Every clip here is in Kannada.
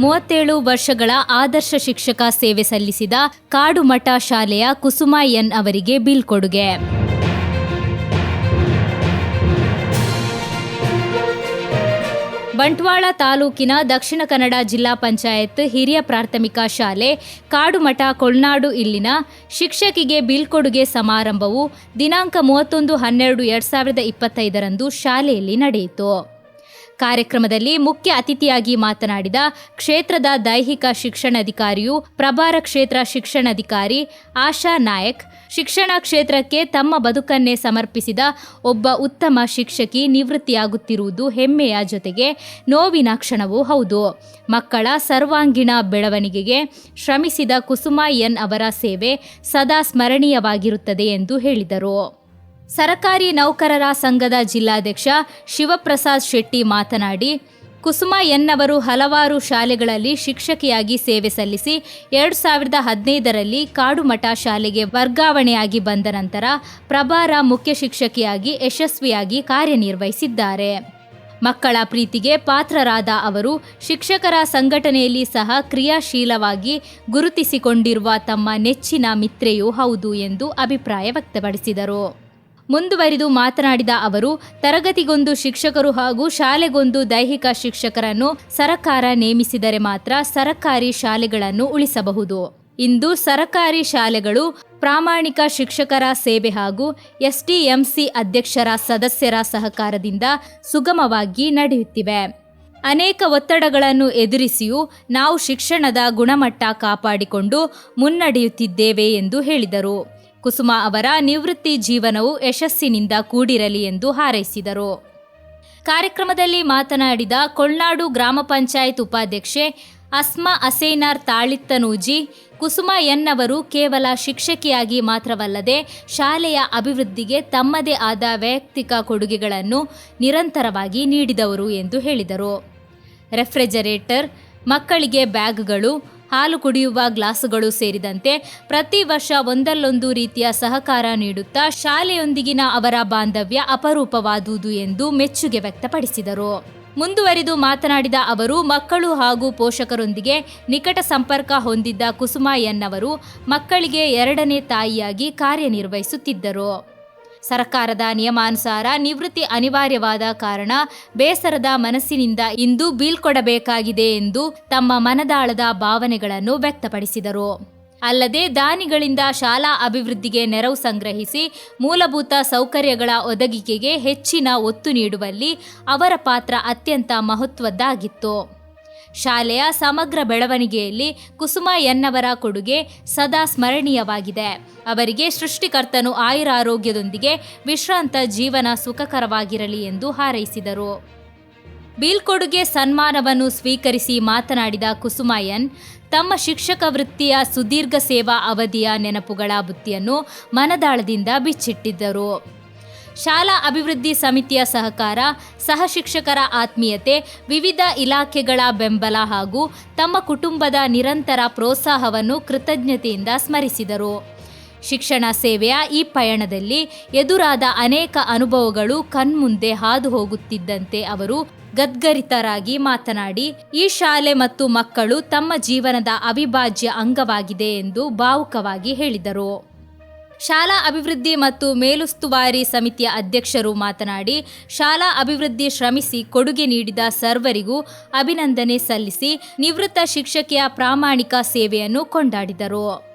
ಮೂವತ್ತೇಳು ವರ್ಷಗಳ ಆದರ್ಶ ಶಿಕ್ಷಕ ಸೇವೆ ಸಲ್ಲಿಸಿದ ಕಾಡುಮಠ ಶಾಲೆಯ ಕುಸುಮ ಎನ್ ಅವರಿಗೆ ಬೀಳ್ಕೊಡುಗೆ ಬಂಟ್ವಾಳ ತಾಲೂಕಿನ ದಕ್ಷಿಣ ಕನ್ನಡ ಜಿಲ್ಲಾ ಪಂಚಾಯತ್ ಹಿರಿಯ ಪ್ರಾಥಮಿಕ ಶಾಲೆ ಕಾಡುಮಠ ಕೊಳ್ನಾಡು ಇಲ್ಲಿನ ಶಿಕ್ಷಕಿಗೆ ಬೀಳ್ಕೊಡುಗೆ ಸಮಾರಂಭವು ದಿನಾಂಕ ಮೂವತ್ತೊಂದು ಹನ್ನೆರಡು ಎರಡು ಸಾವಿರದ ಇಪ್ಪತ್ತೈದರಂದು ಶಾಲೆಯಲ್ಲಿ ನಡೆಯಿತು. ಕಾರ್ಯಕ್ರಮದಲ್ಲಿ ಮುಖ್ಯ ಅತಿಥಿಯಾಗಿ ಮಾತನಾಡಿದ ಕ್ಷೇತ್ರದ ದೈಹಿಕ ಶಿಕ್ಷಣಾಧಿಕಾರಿಯು ಪ್ರಭಾರ ಕ್ಷೇತ್ರ ಶಿಕ್ಷಣಾಧಿಕಾರಿ ಆಶಾ ನಾಯಕ್, ಶಿಕ್ಷಣ ಕ್ಷೇತ್ರಕ್ಕೆ ತಮ್ಮ ಬದುಕನ್ನೇ ಸಮರ್ಪಿಸಿದ ಒಬ್ಬ ಉತ್ತಮ ಶಿಕ್ಷಕಿ ನಿವೃತ್ತಿಯಾಗುತ್ತಿರುವುದು ಹೆಮ್ಮೆಯ ಜೊತೆಗೆ ನೋವಿನ ಕ್ಷಣವೂ ಹೌದು. ಮಕ್ಕಳ ಸರ್ವಾಂಗೀಣ ಬೆಳವಣಿಗೆಗೆ ಶ್ರಮಿಸಿದ ಕುಸುಮ ಎನ್ ಅವರ ಸೇವೆ ಸದಾ ಸ್ಮರಣೀಯವಾಗಿರುತ್ತದೆ ಎಂದು ಹೇಳಿದರು. ಸರಕಾರಿ ನೌಕರರ ಸಂಘದ ಜಿಲ್ಲಾಧ್ಯಕ್ಷ ಶಿವಪ್ರಸಾದ್ ಶೆಟ್ಟಿ ಮಾತನಾಡಿ, ಕುಸುಮ ಎನ್ನವರು ಹಲವಾರು ಶಾಲೆಗಳಲ್ಲಿ ಶಿಕ್ಷಕಿಯಾಗಿ ಸೇವೆ ಸಲ್ಲಿಸಿ ಎರಡು ಸಾವಿರದ ಹದಿನೈದರಲ್ಲಿ ಕಾಡುಮಠ ಶಾಲೆಗೆ ವರ್ಗಾವಣೆಯಾಗಿ ಬಂದ ನಂತರ ಪ್ರಭಾರ ಮುಖ್ಯ ಶಿಕ್ಷಕಿಯಾಗಿ ಯಶಸ್ವಿಯಾಗಿ ಕಾರ್ಯನಿರ್ವಹಿಸಿದ್ದಾರೆ. ಮಕ್ಕಳ ಪ್ರೀತಿಗೆ ಪಾತ್ರರಾದ ಅವರು ಶಿಕ್ಷಕರ ಸಂಘಟನೆಯಲ್ಲಿ ಸಹ ಕ್ರಿಯಾಶೀಲವಾಗಿ ಗುರುತಿಸಿಕೊಂಡಿರುವ ತಮ್ಮ ನೆಚ್ಚಿನ ಮಿತ್ರೆಯೂ ಹೌದು ಎಂದು ಅಭಿಪ್ರಾಯ ವ್ಯಕ್ತಪಡಿಸಿದರು. ಮುಂದುವರಿದು ಮಾತನಾಡಿದ ಅವರು, ತರಗತಿಗೊಂದು ಶಿಕ್ಷಕರು ಹಾಗೂ ಶಾಲೆಗೊಂದು ದೈಹಿಕ ಶಿಕ್ಷಕರನ್ನು ಸರಕಾರ ನೇಮಿಸಿದರೆ ಮಾತ್ರ ಸರಕಾರಿ ಶಾಲೆಗಳನ್ನು ಉಳಿಸಬಹುದು. ಇಂದು ಸರಕಾರಿ ಶಾಲೆಗಳು ಪ್ರಾಮಾಣಿಕ ಶಿಕ್ಷಕರ ಸೇವೆ ಹಾಗೂ ಎಸ್ಟಿಎಂಸಿ ಅಧ್ಯಕ್ಷರ ಸದಸ್ಯರ ಸಹಕಾರದಿಂದ ಸುಗಮವಾಗಿ ನಡೆಯುತ್ತಿವೆ. ಅನೇಕ ಒತ್ತಡಗಳನ್ನು ಎದುರಿಸಿಯೂ ನಾವು ಶಿಕ್ಷಣದ ಗುಣಮಟ್ಟ ಕಾಪಾಡಿಕೊಂಡು ಮುನ್ನಡೆಯುತ್ತಿದ್ದೇವೆ ಎಂದು ಹೇಳಿದರು. ಕುಸುಮ ಅವರ ನಿವೃತ್ತಿ ಜೀವನವು ಯಶಸ್ಸಿನಿಂದ ಕೂಡಿರಲಿ ಎಂದು ಹಾರೈಸಿದರು. ಕಾರ್ಯಕ್ರಮದಲ್ಲಿ ಮಾತನಾಡಿದ ಕೊಳ್ನಾಡು ಗ್ರಾಮ ಪಂಚಾಯತ್ ಉಪಾಧ್ಯಕ್ಷೆ ಅಸ್ಮಾ ಅಸೇನಾರ್ ತಾಳಿತ್ತನೂಜಿ, ಕುಸುಮ ಎನ್ನವರು ಕೇವಲ ಶಿಕ್ಷಕಿಯಾಗಿ ಮಾತ್ರವಲ್ಲದೆ ಶಾಲೆಯ ಅಭಿವೃದ್ಧಿಗೆ ತಮ್ಮದೇ ಆದ ವೈಯಕ್ತಿಕ ಕೊಡುಗೆಗಳನ್ನು ನಿರಂತರವಾಗಿ ನೀಡಿದವರು ಎಂದು ಹೇಳಿದರು. ರೆಫ್ರಿಜರೇಟರ್, ಮಕ್ಕಳಿಗೆ ಬ್ಯಾಗ್ಗಳು ಹಾಲು ಕುಡಿಯುವ ಗ್ಲಾಸುಗಳು ಸೇರಿದಂತೆ ಪ್ರತಿ ವರ್ಷ ಒಂದಲ್ಲೊಂದು ರೀತಿಯ ಸಹಕಾರ ನೀಡುತ್ತಾ ಶಾಲೆಯೊಂದಿಗಿನ ಅವರ ಬಾಂಧವ್ಯ ಅಪರೂಪವಾದುದು ಎಂದು ಮೆಚ್ಚುಗೆ ವ್ಯಕ್ತಪಡಿಸಿದರು. ಮುಂದುವರಿದು ಮಾತನಾಡಿದ ಅವರು, ಮಕ್ಕಳು ಹಾಗೂ ಪೋಷಕರೊಂದಿಗೆ ನಿಕಟ ಸಂಪರ್ಕ ಹೊಂದಿದ್ದ ಕುಸುಮ ಎನ್ನವರು ಮಕ್ಕಳಿಗೆ ಎರಡನೇ ತಾಯಿಯಾಗಿ ಕಾರ್ಯನಿರ್ವಹಿಸುತ್ತಿದ್ದರು. ಸರ್ಕಾರದ ನಿಯಮಾನುಸಾರ ನಿವೃತ್ತಿ ಅನಿವಾರ್ಯವಾದ ಕಾರಣ ಬೇಸರದ ಮನಸ್ಸಿನಿಂದ ಇಂದು ಬೀಳ್ಕೊಡಬೇಕಾಗಿದೆ ಎಂದು ತಮ್ಮ ಮನದಾಳದ ಭಾವನೆಗಳನ್ನು ವ್ಯಕ್ತಪಡಿಸಿದರು. ಅಲ್ಲದೆ ದಾನಿಗಳಿಂದ ಶಾಲಾ ಅಭಿವೃದ್ಧಿಗೆ ನೆರವು ಸಂಗ್ರಹಿಸಿ ಮೂಲಭೂತ ಸೌಕರ್ಯಗಳ ಒದಗಿಕೆಗೆ ಹೆಚ್ಚಿನ ಒತ್ತು ನೀಡುವಲ್ಲಿ ಅವರ ಪಾತ್ರ ಅತ್ಯಂತ ಮಹತ್ವದ್ದಾಗಿತ್ತು. ಶಾಲೆಯ ಸಮಗ್ರ ಬೆಳವಣಿಗೆಯಲ್ಲಿ ಕುಸುಮ ಎನ್ನವರ ಕೊಡುಗೆ ಸದಾ ಸ್ಮರಣೀಯವಾಗಿದೆ. ಅವರಿಗೆ ಸೃಷ್ಟಿಕರ್ತನು ಆಯುರಾರೋಗ್ಯದೊಂದಿಗೆ ವಿಶ್ರಾಂತ ಜೀವನ ಸುಖಕರವಾಗಿರಲಿ ಎಂದು ಹಾರೈಸಿದರು. ಬೀಳ್ಕೊಡುಗೆ ಸನ್ಮಾನವನ್ನು ಸ್ವೀಕರಿಸಿ ಮಾತನಾಡಿದ ಕುಸುಮಾಯನ್ ತಮ್ಮ ಶಿಕ್ಷಕ ವೃತ್ತಿಯ ಸುದೀರ್ಘ ಸೇವಾ ಅವಧಿಯ ನೆನಪುಗಳ ಬುತ್ತಿಯನ್ನು ಮನದಾಳದಿಂದ ಬಿಚ್ಚಿಟ್ಟಿದ್ದರು. ಶಾಲಾ ಅಭಿವೃದ್ಧಿ ಸಮಿತಿಯ ಸಹಕಾರ, ಸಹ ಶಿಕ್ಷಕರ ಆತ್ಮೀಯತೆ, ವಿವಿಧ ಇಲಾಖೆಗಳ ಬೆಂಬಲ ಹಾಗೂ ತಮ್ಮ ಕುಟುಂಬದ ನಿರಂತರ ಪ್ರೋತ್ಸಾಹವನ್ನು ಕೃತಜ್ಞತೆಯಿಂದ ಸ್ಮರಿಸಿದರು. ಶಿಕ್ಷಣ ಸೇವೆಯ ಈ ಪಯಣದಲ್ಲಿ ಎದುರಾದ ಅನೇಕ ಅನುಭವಗಳು ಕಣ್ಮುಂದೆ ಹಾದು ಹೋಗುತ್ತಿದ್ದಂತೆ ಅವರು ಗದ್ಗರಿತರಾಗಿ ಮಾತನಾಡಿ, ಈ ಶಾಲೆ ಮತ್ತು ಮಕ್ಕಳು ತಮ್ಮ ಜೀವನದ ಅವಿಭಾಜ್ಯ ಅಂಗವಾಗಿದೆ ಎಂದು ಭಾವುಕವಾಗಿ ಹೇಳಿದರು. ಶಾಲಾ ಅಭಿವೃದ್ಧಿ ಮತ್ತು ಮೇಲುಸ್ತುವಾರಿ ಸಮಿತಿಯ ಅಧ್ಯಕ್ಷರು ಮಾತನಾಡಿ, ಶಾಲಾ ಅಭಿವೃದ್ಧಿ ಶ್ರಮಿಸಿ ಕೊಡುಗೆ ನೀಡಿದ ಸರ್ವರಿಗೂ ಅಭಿನಂದನೆ ಸಲ್ಲಿಸಿ ನಿವೃತ್ತ ಶಿಕ್ಷಕಿಯ ಪ್ರಾಮಾಣಿಕ ಸೇವೆಯನ್ನು ಕೊಂಡಾಡಿದರು.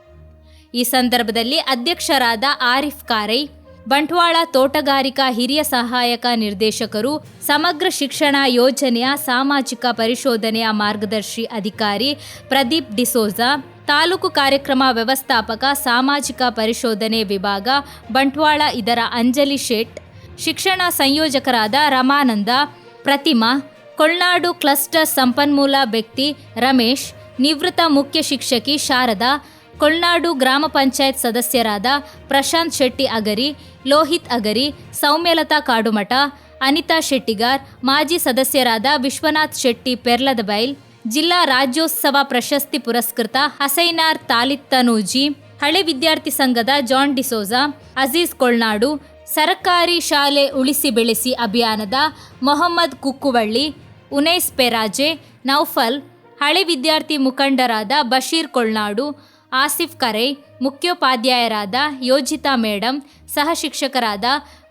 ಈ ಸಂದರ್ಭದಲ್ಲಿ ಅಧ್ಯಕ್ಷರಾದ ಆರಿಫ್ ಕಾರೈ, ಬಂಟ್ವಾಳ ತೋಟಗಾರಿಕಾ ಹಿರಿಯ ಸಹಾಯಕ ನಿರ್ದೇಶಕರು, ಸಮಗ್ರ ಶಿಕ್ಷಣ ಯೋಜನೆಯ ಸಾಮಾಜಿಕ ಪರಿಶೋಧನೆಯ ಮಾರ್ಗದರ್ಶಿ ಅಧಿಕಾರಿ ಪ್ರದೀಪ್ ಡಿಸೋಜಾ ತಾಲೂಕು ಕಾರ್ಯಕ್ರಮ ವ್ಯವಸ್ಥಾಪಕ, ಸಾಮಾಜಿಕ ಪರಿಶೋಧನೆ ವಿಭಾಗ, ಬಂಟ್ವಾಳ ಇದರ ಅಂಜಲಿ ಶೇಟ್, ಶಿಕ್ಷಣ ಸಂಯೋಜಕರಾದ ರಮಾನಂದ, ಪ್ರತಿಮಾ ಕೊಳ್ನಾಡು ಕ್ಲಸ್ಟರ್ ಸಂಪನ್ಮೂಲ ವ್ಯಕ್ತಿ ರಮೇಶ್, ನಿವೃತ್ತ ಮುಖ್ಯ ಶಿಕ್ಷಕಿ ಶಾರದಾ ಕೊಳ್ನಾಡು ಗ್ರಾಮ ಪಂಚಾಯತ್ ಸದಸ್ಯರಾದ ಪ್ರಶಾಂತ್ ಶೆಟ್ಟಿ ಅಗರಿ, ಲೋಹಿತ್ ಅಗರಿ, ಸೌಮ್ಯಲತಾ ಕಾಡುಮಠ, ಅನಿತಾ ಶೆಟ್ಟಿಗಾರ್, ಮಾಜಿ ಸದಸ್ಯರಾದ ವಿಶ್ವನಾಥ್ ಶೆಟ್ಟಿ ಪೆರ್ಲದಬೈಲ್ ಜಿಲ್ಲಾ ರಾಜ್ಯೋತ್ಸವ ಪ್ರಶಸ್ತಿ ಪುರಸ್ಕೃತ ಹಸೈನಾರ್ ತಾಲಿತ್ತನೂಜಿ ಹಳೆ ವಿದ್ಯಾರ್ಥಿ ಸಂಘದ ಜಾನ್ ಡಿಸೋಜಾ, ಅಜೀಜ್ ಕೊಳ್ನಾಡು, ಸರಕಾರಿ ಶಾಲೆ ಉಳಿಸಿ ಬೆಳೆಸಿ ಅಭಿಯಾನದ ಮೊಹಮ್ಮದ್ ಕುಕ್ಕುವಳ್ಳಿ, ಉನೈಸ್ ಪೆರಾಜೆ, ನೌಫಲ್, ಹಳೆ ವಿದ್ಯಾರ್ಥಿ ಮುಖಂಡರಾದ ಬಶೀರ್ ಕೊಳ್ನಾಡು, ಆಸಿಫ್ ಕರೈ, ಮುಖ್ಯೋಪಾಧ್ಯಾಯರಾದ ಯೋಜಿತಾ ಮೇಡಂ ಸಹ ಶಿಕ್ಷಕರಾದ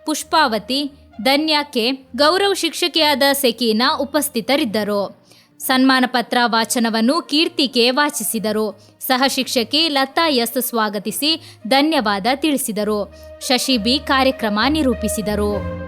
ಪುಷ್ಪಾವತಿ, ಧನ್ಯಾ ಕೆ, ಗೌರವ್ ಶಿಕ್ಷಕಿಯಾದ ಸೆಕೀನಾ ಉಪಸ್ಥಿತರಿದ್ದರು. ಸನ್ಮಾನ ಪತ್ರ ವಾಚನವನ್ನು ಕೀರ್ತಿಕೆ ವಾಚಿಸಿದರು. ಸಹಶಿಕ್ಷಕಿ ಲತಾ ಎಸ್ ಸ್ವಾಗತಿಸಿ ಧನ್ಯವಾದ ತಿಳಿಸಿದರು. ಶಶಿ ಬಿ ಕಾರ್ಯಕ್ರಮ ನಿರೂಪಿಸಿದರು.